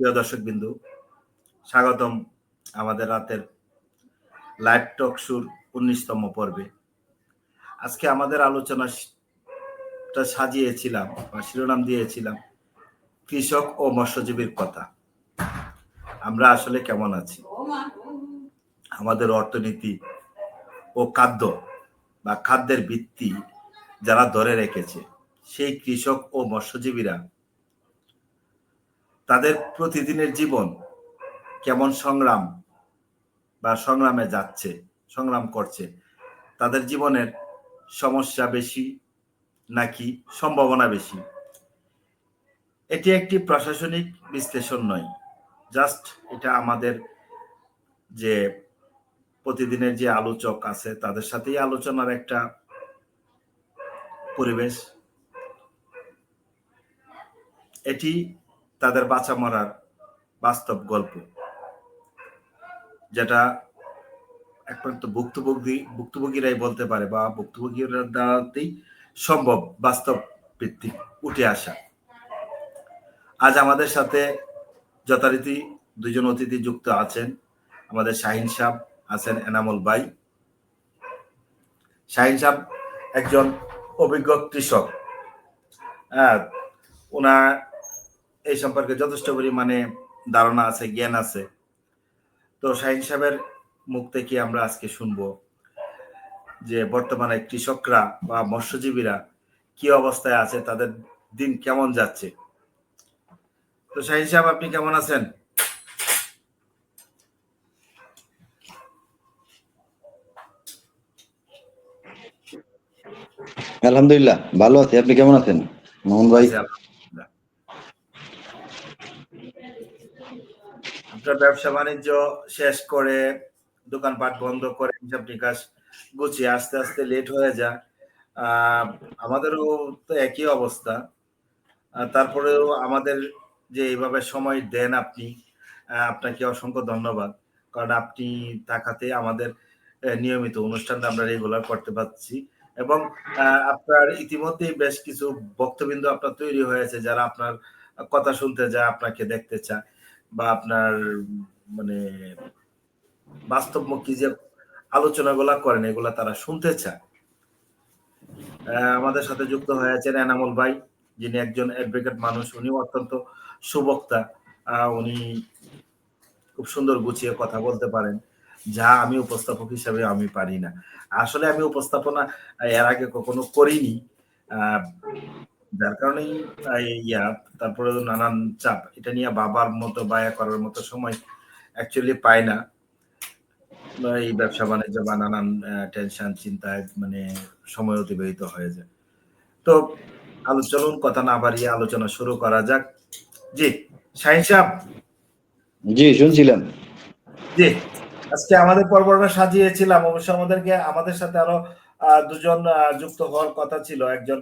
প্রিয় দর্শক বিন্দু স্বাগতম আমাদের রাতের লাইভ টক শুর উনিশতম পর্বে। আজকে আমাদের আলোচনাটা সাজিয়েছিলাম বা শিরোনাম দিয়েছিলাম কৃষক ও মৎস্যজীবীর কথা। আমরা আসলে কেমন আছি? আমাদের অর্থনীতি ও খাদ্য বা খাদ্যের ভিত্তি যারা ধরে রেখেছে, সেই কৃষক ও মৎস্যজীবীরা তাদের প্রতিদিনের জীবন কেমন সংগ্রাম বা সংগ্রামে যাচ্ছে, সংগ্রাম করছে, তাদের জীবনের সমস্যা বেশি নাকি সম্ভাবনা বেশি? এটি একটি প্রশাসনিক বিশ্লেষণ নয়, জাস্ট এটা আমাদের যে প্রতিদিনের যে আলোচক আছে, তাদের সাথেই আলোচনার একটা পরিবেশ। এটি তাদের বাঁচা মরার বাস্তব গল্প, যেটা একমাত্র ভুক্তভোগী, ভুক্তভোগীরাই বলতে পারে বা ভুক্তভোগীরা দ্বারাতেই সম্ভব বাস্তব ভিত্তিক উঠে আসা। আজ আমাদের সাথে যথারীতি দুজন অতিথি যুক্ত আছেন। আমাদের শাহিন সাহ আছেন এনামুল বাই শাহিন সাহ একজন অভিজ্ঞ কৃষক। হ্যাঁ ওনার এই সম্পর্কে যথেষ্ট পরিমাণে ধারণা আছে জ্ঞান আছে। তো শাহিন সাহেবের মুখ থেকে আমরা আজকে শুনব যে বর্তমানে কৃষকরা বা মৎস্যজীবীরা কি অবস্থায় আছে তাদের দিন কেমন যাচ্ছে। তো শাহিন সাহেব আপনি কেমন আছেন? আলহামদুলিল্লাহ ভালো আছি। আপনি কেমন আছেন? মোহন ভাই আপনার ব্যবসা বাণিজ্য শেষ করে দোকানপাট বন্ধ করে হিসাব নিকাশ গুছিয়ে আস্তে আস্তে লেট হয়ে যায়। আমাদেরও তো একই অবস্থা। তারপরেও আমাদের যে এইভাবে সময় দেন আপনি আপনাকে অসংখ্য ধন্যবাদ। কারণ আপনি থাকাতে আমাদের নিয়মিত অনুষ্ঠানটা আমরা রেগুলার করতে পারছি। এবং আপনার ইতিমধ্যেই বেশ কিছু বক্তবিন্দু আপনার তৈরি হয়েছে যারা আপনার কথা শুনতে যায় আপনাকে দেখতে চায়। বা আপনার মানে বাস্তবমুখী যে আলোচনাগুলা করেন, এগুলা তারা শুনতে চায়। আমাদের সাথে যুক্ত হয়েছেন এনামুল ভাই, যিনি একজন অ্যাডভোকেট মানুষ উনি অত্যন্ত সুবক্তা। উনি খুব সুন্দর গুছিয়ে কথা বলতে পারেন, যা আমি উপস্থাপক হিসাবে আমি পারি না। আসলে আমি উপস্থাপনা এর আগে কখনো করিনি। যার কারণেই ইয়া তারপরে নানান চাপ। এটা নিয়ে বাবার মতো বায়া করার মতো সময় অ্যাকচুয়ালি পাই না। এই ব্যবসা বাণিজ্য বা নানান টেনশন চিন্তায় মানে সময় অতিবাহিত হয়ে যায়। তো আলো চলুন কথা না বাড়িয়ে আলোচনা শুরু করা যাক। জি শাহিন সাহেব। জি শুনছিলাম। জি আজকে আমাদের পর্বটা সাজিয়েছিলাম। অবশ্য আমাদেরকে আমাদের সাথে আরও দুজন যুক্ত হওয়ার কথা ছিল। একজন